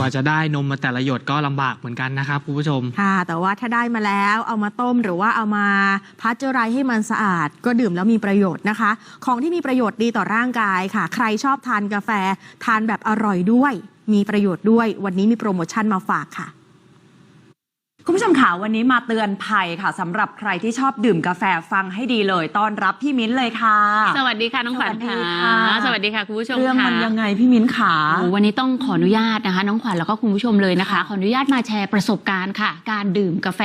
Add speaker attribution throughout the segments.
Speaker 1: กว่าจะได้นมมาแต่ละหยดก็ลำบากเหมือนกันนะครับคุณผู้ชม
Speaker 2: ค่ะ แต่ว่าถ้าได้มาแล้วเอามาต้มหรือว่าเอามาพัชเจอไรให้มันสะอาด ก็ดื่มแล้วมีประโยชน์นะคะ ของที่มีประโยชน์ดีต่อร่างกายค่ะ ใครชอบทานกาแฟ ทานแบบอร่อยด้วย มีประโยชน์ด้วย วันนี้มีโปรโมชั่นมาฝากค่ะ
Speaker 3: คุณผู้ชมค่ะวันนี้มาเตือนภัยค่ะสำหรับใครที่ชอบดื่มกาแฟฟังให้ดีเลยต้อนรับพี่มิ้นเลยค่ะ
Speaker 4: สวัสดีค่ะน้องขวัญ
Speaker 3: สวัสดี
Speaker 4: ค่ะ
Speaker 3: ค่ะ
Speaker 4: สวัสดีค่ะคุณผู้ชม
Speaker 3: เรื่อง
Speaker 4: ค่ะ
Speaker 3: มันยังไงพี่มิ้นขา
Speaker 4: โอ้วันนี้ต้องขออนุญาตนะคะ น้องขวัญแล้วก็คุณผู้ชมเลยนะคะ
Speaker 3: ค่ะ
Speaker 4: ขออนุญาตมาแชร์ประสบการณ์ค่ะ การดื่มกาแฟ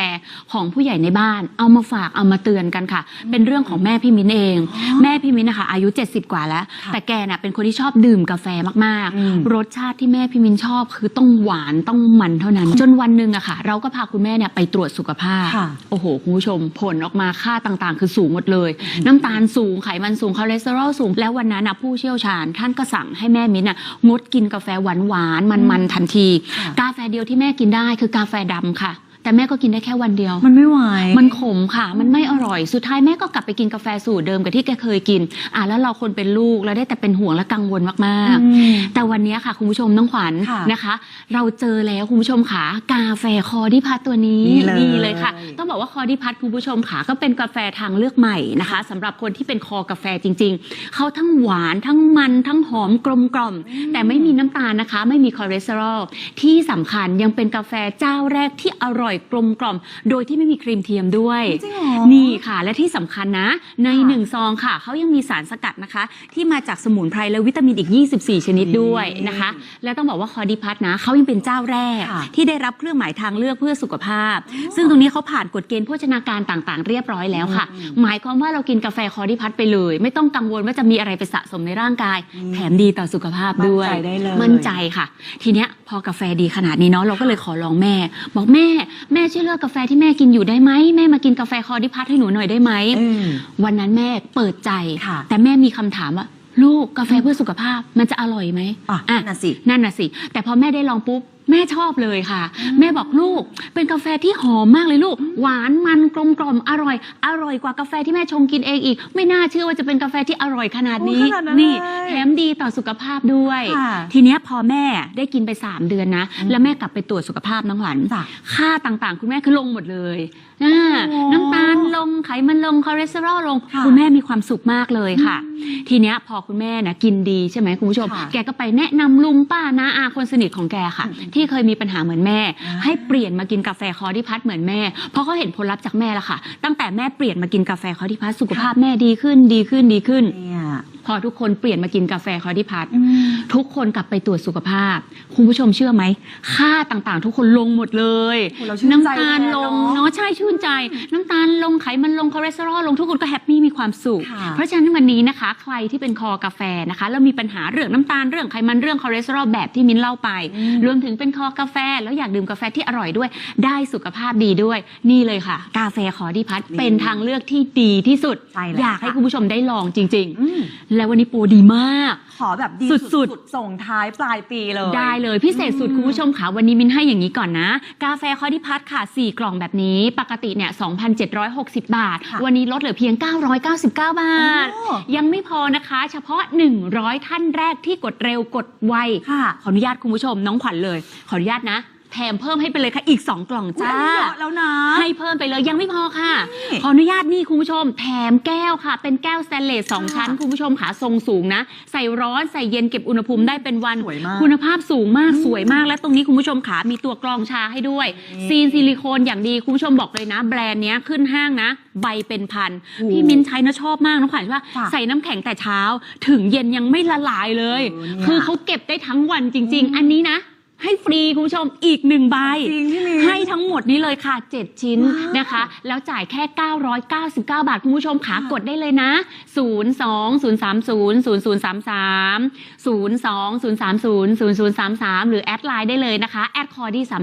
Speaker 4: ของผู้ใหญ่ในบ้าน เอามาฝากเอามาเตือนกันค่ะ เป็นเรื่องของแม่พี่มิ้นเอง แม่พี่มิ้นนะคะ อายุ 70 กว่าแล้ว
Speaker 3: ค่ะ
Speaker 4: แต่แกน่ะเป็นคนที่ชอบดื่มกาแฟมาก
Speaker 3: อืม
Speaker 4: ๆรสชาติที่แม่พี่มิ้นชอบคือต้องหวานต้องมันเท่านั้น จนวันหนึ่งอะค่ะ เราก็พาคุณแม่เนี่ยไปตรวจสุขภาพ
Speaker 3: ค่ะ
Speaker 4: โอ้โห คุณผู้ชมผลออกมาค่าต่างๆ คือสูงหมดเลย น้ำตาลสูงไขมันสูงคอเลสเตอรอลสูง แล้ววันนั้นนะผู้เชี่ยวชาญ ท่านก็สั่งให้แม่มิ้นท์น่ะงดกินกาแฟหวานหวานๆมันๆทันที
Speaker 3: ค่ะ
Speaker 4: กาแฟเดียวที่แม่กินได้คือกาแฟดำค่ะ แต่แม่ก็กินได้แค่วันเดียว
Speaker 3: มันไม่ไหว
Speaker 4: มันขมค่ะ มันไม่อร่อย สุดท้ายแม่ก็กลับไปกินกาแฟสูตรเดิมกับที่แกเคยกิน อะแล้วเราคนเป็นลูกเราได้แต่เป็นห่วงและกังวลมาก
Speaker 3: อืม
Speaker 4: ๆแต่วันนี้ค่ะคุณผู้ชมน้องขวัญ
Speaker 3: ค่ะ
Speaker 4: นะคะ เราเจอแล้วคุณผู้ชมค่ะ กาแฟคอดิพัทตัวนี้
Speaker 3: นี่เลย
Speaker 4: เลยค่ะ ต้องบอกว่าคอดิพัทคุณผู้ชมค่ะก็เป็นกาแฟทางเลือกใหม่นะคะสำหรับคนที่เป็นคอกาแฟจริง ๆ เขาทั้งหวานทั้งมันทั้งหอมกลมกล่อม แต่ไม่มีน้ำตาลนะคะ ไม่มีคอเลสเตอรอลที่สำคัญยังเป็นกาแฟเจ้าแรกที่อร่อยกลมกล่อม โดยที่ไม่มีครีมเทียมด้วย
Speaker 3: จริงเหรอ
Speaker 4: นี่ค่ะ และที่สำคัญนะ ใน
Speaker 3: ค่ะ
Speaker 4: หนึ่งซองค่ะ เขายังมีสารสกัดนะคะ ที่มาจากสมุนไพรและวิตามินอีก 24 ชนิดด้วยนะคะ และต้องบอกว่าคอดิพัทนะเขายังเป็นเจ้าแรก
Speaker 3: ค่ะ
Speaker 4: ที่ได้รับเครื่องหมายทางเลือกเพื่อสุขภาพ ซึ่งตรงนี้เขาผ่านกฎเกณฑ์โภชนาการต่างๆ เรียบร้อยแล้วค่ะ หมายความว่าเรากินกาแฟคอดิพัทไปเลย ไม่ต้องกังวลว่าจะมีอะไรไปสะสมในร่างกาย แถมดีต่อสุขภาพด้วย
Speaker 3: มั่นใจได้เลย
Speaker 4: มั่นใจค่ะ ทีเนี้ยพอกาแฟดีขนาดนี้เนาะเราก็เลยขอลองแม่ บอกแม่แม่ช่วยเลือกกาแฟที่แม่กินอยู่ได้ไหมแม่มากินกาแฟคอดิพัทให้หนูหน่อยได้ไหม
Speaker 3: อืม
Speaker 4: วันนั้นแม่เปิดใจ
Speaker 3: ค่ะ
Speaker 4: แต่แม่มีคำถามว่าลูกกาแฟเพื่อสุขภาพมันจะอร่อยไหม
Speaker 3: อะ
Speaker 4: อะ
Speaker 3: นั่นน่ะสิ
Speaker 4: นั่นน่ะสิ แต่พอแม่ได้ลองปุ๊บ แม่ชอบเลยค่ะ แม่บอกลูก เป็นกาแฟที่หอมมากเลยลูก หวานมันกลมกล่อมอร่อย อร่อยกว่ากาแฟที่แม่ชงกินเองอีก ไม่น่าเชื่อว่าจะเป็นกาแฟที่อร่อยขนาดนี้
Speaker 3: โอ้ขนาดนั้น
Speaker 4: นี่
Speaker 3: เลย
Speaker 4: แถมดีต่อสุขภาพด้วย
Speaker 3: ค่ะ
Speaker 4: ทีเนี้ยพอแม่ได้กินไป 3 เดือนนะ แล้วแม่กลับไปตรวจสุขภาพน้องหวัน
Speaker 3: จ้ะ
Speaker 4: ค่าต่างๆ คุณแม่คือลงหมดเลยอ่า
Speaker 3: โอ้
Speaker 4: น้ำตาลลงไขมันลงคอเลสเตอรอลลง
Speaker 3: ค่ะ
Speaker 4: คุณแม่มีความสุขมากเลยค่ะ ทีเนี้ยพอคุณแม่นะกินดีใช่ไหมคุณผู้ชม
Speaker 3: ค่ะ
Speaker 4: แกก็ไปแนะนำลุงป้านาอาคนสนิทของแกค่ะที่เคยมีปัญหาเหมือนแม่
Speaker 3: อ่า
Speaker 4: ให้เปลี่ยนมากินกาแฟคอดิพัทเหมือนแม่ เพราะเขาเห็นผลลัพธ์จากแม่แล้วค่ะ ตั้งแต่แม่เปลี่ยนมากินกาแฟคอดิพัทสุขภาพแม่ดีขึ้นดีขึ้นดีขึ้น
Speaker 3: เนี่ย
Speaker 4: พอทุกคนเปลี่ยนมากินกาแฟคอดิพัท
Speaker 3: อืม
Speaker 4: ทุกคนกลับไปตรวจสุขภาพ คุณผู้ชมเชื่อไหม ค่าต่างๆ ทุกคนลงหมดเลย
Speaker 3: โอ้เราชื่นใจ
Speaker 4: น้ำตาลลง
Speaker 3: แทนเนอะ
Speaker 4: เนาะใช่ชื่นใจ น้ำตาลลงไขมันลงคอเลสเตอรอลลงทุกคนก็แฮปปี้มีความสุข
Speaker 3: ค่ะ
Speaker 4: เพราะฉะนั้นวันนี้นะคะ ใครที่เป็นคอกาแฟนะคะแล้วมีปัญหาเรื่องน้ำตาลเรื่องไขมันเรื่องคอเลสเตอรอลแบบที่มิ้นเล่าไป รวมถึงเป็นคอกาแฟ แล้วอยากดื่มกาแฟที่อร่อยด้วย ได้สุขภาพดีด้วย นี่เลยค่ะ กาแฟคอดิพัทเป็นทางเลือกที่ดีที่สุด
Speaker 3: ใช่แล้ว
Speaker 4: อยากให้
Speaker 3: ค่ะ
Speaker 4: คุณผู้ชมได้ลองจริง
Speaker 3: อืม
Speaker 4: ๆแล้ววันนี้โปรดีมาก
Speaker 3: ขอแบบดี
Speaker 4: สุดๆ
Speaker 3: ๆส่งท้ายปลายปีเลย
Speaker 4: ได้เลยพิเศษสุดคุณผู้ชมค่ะวันนี้มินให้อย่างนี้ก่อนนะ กาแฟคอดิพัทค่ะ 4 กล่องแบบนี้ ปกติเนี่ย 2,760 บาท
Speaker 3: ค่ะ
Speaker 4: วันนี้ลดเหลือเพียง 999 บาท
Speaker 3: โอ้
Speaker 4: ยังไม่พอนะคะ เฉพาะ 100 ท่านแรกที่กดเร็วกดไว
Speaker 3: ค่ะ
Speaker 4: ขออนุญาตคุณผู้ชมน้องขวัญเลย ขออนุญาตนะ แถมเพิ่มให้ไปเลยค่ะอีก 2 กล่อง
Speaker 3: อุ๊ย
Speaker 4: จ้า
Speaker 3: อันนี้เยอะแล้วนะ
Speaker 4: ให้เพิ่มไปเลยยังไม่พอค่ะ
Speaker 3: นี่
Speaker 4: ขออนุญาตนี่คุณผู้ชม แถมแก้วค่ะ เป็นแก้วสแตนเลสสอง
Speaker 3: ค่ะ
Speaker 4: ชั้น คุณผู้ชมขาทรงสูงนะ ใส่ร้อนใส่เย็นเก็บอุณหภูมิได้เป็นวัน
Speaker 3: สวยมาก
Speaker 4: คุณภาพสูงมากสวยมาก และตรงนี้คุณผู้ชมขามีตัวกรองชาให้ด้วย
Speaker 3: นี่
Speaker 4: ซีนซิลิโคนอย่างดีคุณผู้ชมบอกเลยนะ แบรนด์เนี้ยขึ้นห้างนะ ใบเป็นพัน
Speaker 3: โอ้
Speaker 4: พี่มิ้นใช้นะชอบมากน้องขวัญว่า
Speaker 3: ค่ะ
Speaker 4: ใส่น้ำแข็งแต่เช้า ถึงเย็นยังไม่ละลายเลย
Speaker 3: เออเนี่ย
Speaker 4: คือเขาเก็บได้ทั้งวันจริง ๆ อันนี้นะ ให้ฟรีคุณผู้ชมอีกหนึ่งใบ
Speaker 3: จริงพี่มิ้น
Speaker 4: ให้ทั้งหมดนี้เลยค่ะ 7 ชิ้น
Speaker 3: ว้าว
Speaker 4: นะคะ แล้วจ่ายแค่ 999 บาท คุณผู้ชมขากดได้เลยนะ 0 2 0 3 0 0 0 3 3 0 2 0 3 0 0 0 3 3 หรือแอดไลน์ได้เลยนะคะ แอดคอดี้
Speaker 3: ค่ะ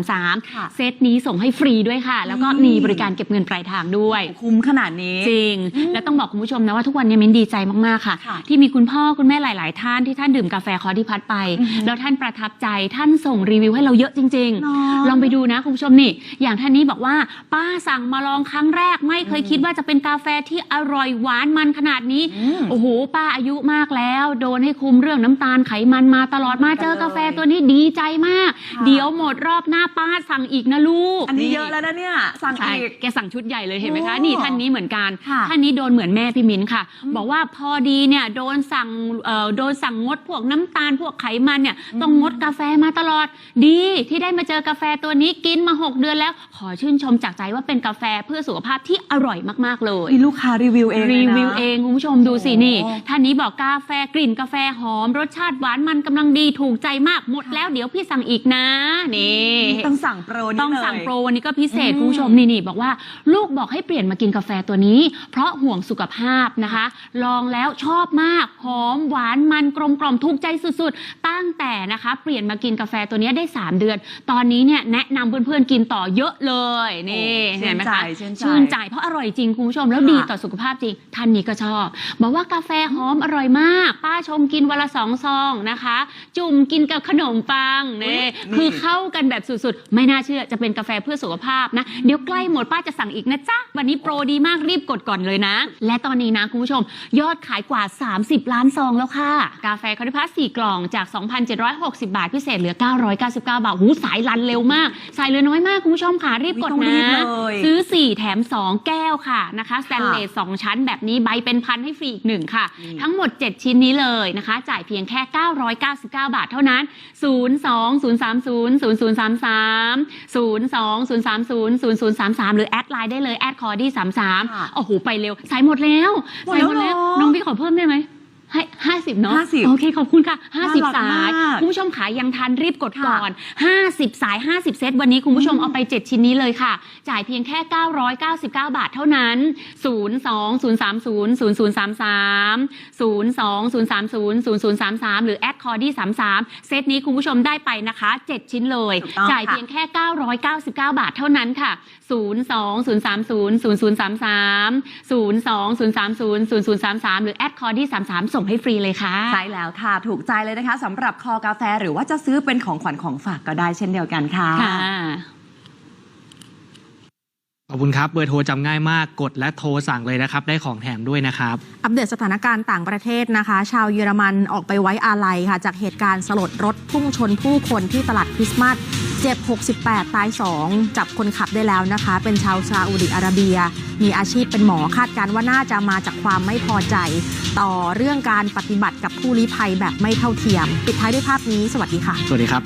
Speaker 4: 33 เซตนี้ส่งให้ฟรีด้วยค่ะ แล้วก็มีบริการเก็บเงินปลายทางด้วย
Speaker 3: คุ้มขนาดนี้
Speaker 4: จริง แล้วต้องบอกคุณผู้ชมนะว่าทุกวันนี้มิ้นดีใจมาก ๆ ค่ะ
Speaker 3: ค่ะ
Speaker 4: ที่มีคุณพ่อคุณแม่หลาย ๆ ท่านที่ท่านดื่มกาแฟคอที่พัดไป
Speaker 3: อือฮึ
Speaker 4: แล้วท่านประทับใจท่านส่งรีวิวให้เราเยอะจริง
Speaker 3: เนอะ
Speaker 4: ๆลองไปดูนะคุณผู้ชมนี่ อย่างท่านนี้บอกว่า ป้าสั่งมาลองครั้งแรกไม่เคยคิดว่าจะเป็นกาแฟที่อร่อยหวานมันขนาดนี้
Speaker 3: อืม
Speaker 4: โอ้โห ป้าอายุมากแล้ว โดนให้คุมเรื่องน้ำตาลไขมันมาตลอดมาเจอกาแฟตัวนี้ดีใจมาก
Speaker 3: ค่ะ
Speaker 4: เดี๋ยวหมดรอบหน้าป้าสั่งอีกนะลูก
Speaker 3: อันนี้เยอะแล้วนะเนี่ยสั่ง
Speaker 4: ใช่
Speaker 3: อีก
Speaker 4: แกสั่งชุดใหญ่เลยเห็นไหมคะ
Speaker 3: โอ้
Speaker 4: นี่ท่านนี้เหมือนกัน
Speaker 3: ค่ะ
Speaker 4: ท่านนี้โดนเหมือนแม่พี่มิ้นค่ะ บอกว่าพอดีเนี่ยโดนสั่งเอ่อโดนสั่งงดพวกน้ำตาลพวกไขมันเนี่ยต้องงดกาแฟมาตลอดดีที่ได้มาเจอกาแฟตัวนี้กินมา 6 เดือนแล้ว ขอชื่นชมจากใจว่าเป็นกาแฟเพื่อสุขภาพที่อร่อยมาก ๆ เลย
Speaker 3: มีลูกค้ารีวิวเองเลย
Speaker 4: รี
Speaker 3: นะ
Speaker 4: วิวเองคุณผู้ชมดูสิ
Speaker 3: โอ้
Speaker 4: นี่ ท่านนี้บอกกาแฟกลิ่นกาแฟหอม รสชาติหวานมันกำลังดีถูกใจมากหมดแล้วเดี๋ยวพี่สั่งอีกนะนี่
Speaker 3: ต้องสั่งโปรนี่
Speaker 4: ต้อง
Speaker 3: เลย
Speaker 4: สั่งโปรวันนี้ก็พิเศษ
Speaker 3: อืม
Speaker 4: คุณผู้ชมนี่นี่บอกว่า ลูกบอกให้เปลี่ยนมากินกาแฟตัวนี้ เพราะห่วงสุขภาพนะคะ ลองแล้วชอบมากหอมหวานมันกลมกล่อมถูกใจสุดๆ ตั้งแต่นะคะ เปลี่ยนมากินกาแฟตัวนี้ได้ 3 เดือน ตอนนี้เนี่ยแนะนำเพื่อนๆกินต่อเยอะเลยนี่
Speaker 3: โอ้
Speaker 4: เห็นไหมคะ
Speaker 3: ชื่นใจ
Speaker 4: ชื่นใจเพราะอร่อยจริงคุณผู้ชมแล้ว
Speaker 3: ค่ะ
Speaker 4: ดีต่อสุขภาพจริงท่านนี้ก็ชอบ บอกว่ากาแฟหอมอร่อยมาก ป้าชมกินวันละสองซองนะคะ จุ่มกินกับขนมปังนี่
Speaker 3: นี่
Speaker 4: คือเข้ากันแบบสุดๆ ไม่น่าเชื่อจะเป็นกาแฟเพื่อสุขภาพนะ เดี๋ยวใกล้หมดป้าจะสั่งอีกนะจ๊ะ วันนี้โปรดีมากรีบกดก่อนเลยนะ และตอนนี้นะคุณผู้ชม ยอดขายกว่า 30 ล้านซองแล้วค่ะ กาแฟคาริพัส4กล่องจาก 2,760 บาทพิเศษเหลือ999 บาทหูสายรันเร็วมาก สายเหลือน้อยมากคุณผู้ชมค่ะรีบกด
Speaker 3: ต้องรี
Speaker 4: นะ
Speaker 3: บเลย
Speaker 4: ซื้อ 4 แถม 2 แก้วค่ะนะคะสแตนเลส2ชั้นแบบนี้ใบเป็นพันให้ฟรีอีกหนึ่งค่ะ
Speaker 3: นี่
Speaker 4: ทั้งหมด 7 ชิ้นนี้เลยนะคะ จ่ายเพียงแค่ 999 บาทเท่านั้น 0 2 0 3 0 0 0 3 3 0 2 0 3 0 0 0 3 3 หรือแอดไลน์ได้เลยแอดคอร์ดี้33โอ้โหไปเร็ว สายหมดแล้ว
Speaker 3: หมด
Speaker 4: สาย
Speaker 3: แล้ว
Speaker 4: หมดแล้ว
Speaker 3: เหรอ
Speaker 4: น้องพี่ขอเพิ่มได้ไหม ให้ห้าสิบเนาะ
Speaker 3: 50
Speaker 4: โอเคขอบคุณค่ะ
Speaker 3: น่ารัก
Speaker 4: 50สาย
Speaker 3: มาก
Speaker 4: คุณผู้ชมขายังทันรีบกด
Speaker 3: ค่ะ
Speaker 4: ก่อน50สาย50เซตวันนี้คุณผู้ชมเอาไป7ชิ้นนี้เลยค่ะ จ่ายเพียงแค่ 999 บาทเท่านั้น 0 2 0 3 0 0 0 3 3 0 2 0 3 0 0 0 3 3 หรือแอดคอร์ดี้33 เซตนี้คุณผู้ชมได้ไปนะคะ 7 ชิ้นเลย
Speaker 3: ถูกต้อง
Speaker 4: จ่าย
Speaker 3: ค่ะ
Speaker 4: เพียงแค่ 999 บาทเท่านั้นค่ะ 0 2 0 3 0 0 0 3 3 0 2 0 3 0 0 0 3 3 หรือแอดคอร์ดี้33 ส่งให้ฟรีเลยค่ะ
Speaker 3: ใช่แล้วค่ะถูกใจเลยนะคะสำหรับคอกาแฟหรือว่าจะซื้อเป็นของขวัญของฝากก็ได้เช่นเดียวกันค่ะ
Speaker 4: ค่ะ
Speaker 1: ขอบคุณครับ เบอร์โทรจำง่ายมากกดและโทรสั่งเลยนะครับ ได้ของแถมด้วยนะครับ
Speaker 2: อัปเดตสถานการณ์ต่างประเทศนะคะ ชาวเยอรมันออกไปไว้อาลัยค่ะ จากเหตุการณ์สลดรถพุ่งชนผู้คนที่ตลาดคริสต์มาส เจ็บ 68 ตาย 2 จับคนขับได้แล้วนะคะ เป็นชาวซาอุดิอาระเบีย มีอาชีพเป็นหมอคาดการณ์ว่าน่าจะมาจากความไม่พอใจ ต่อเรื่องการปฏิบัติกับผู้ลี้ภัยแบบไม่เท่าเทียม ปิดท้ายด้วยภาพนี้ สวัสดีค่ะ
Speaker 1: สวัสดีครับ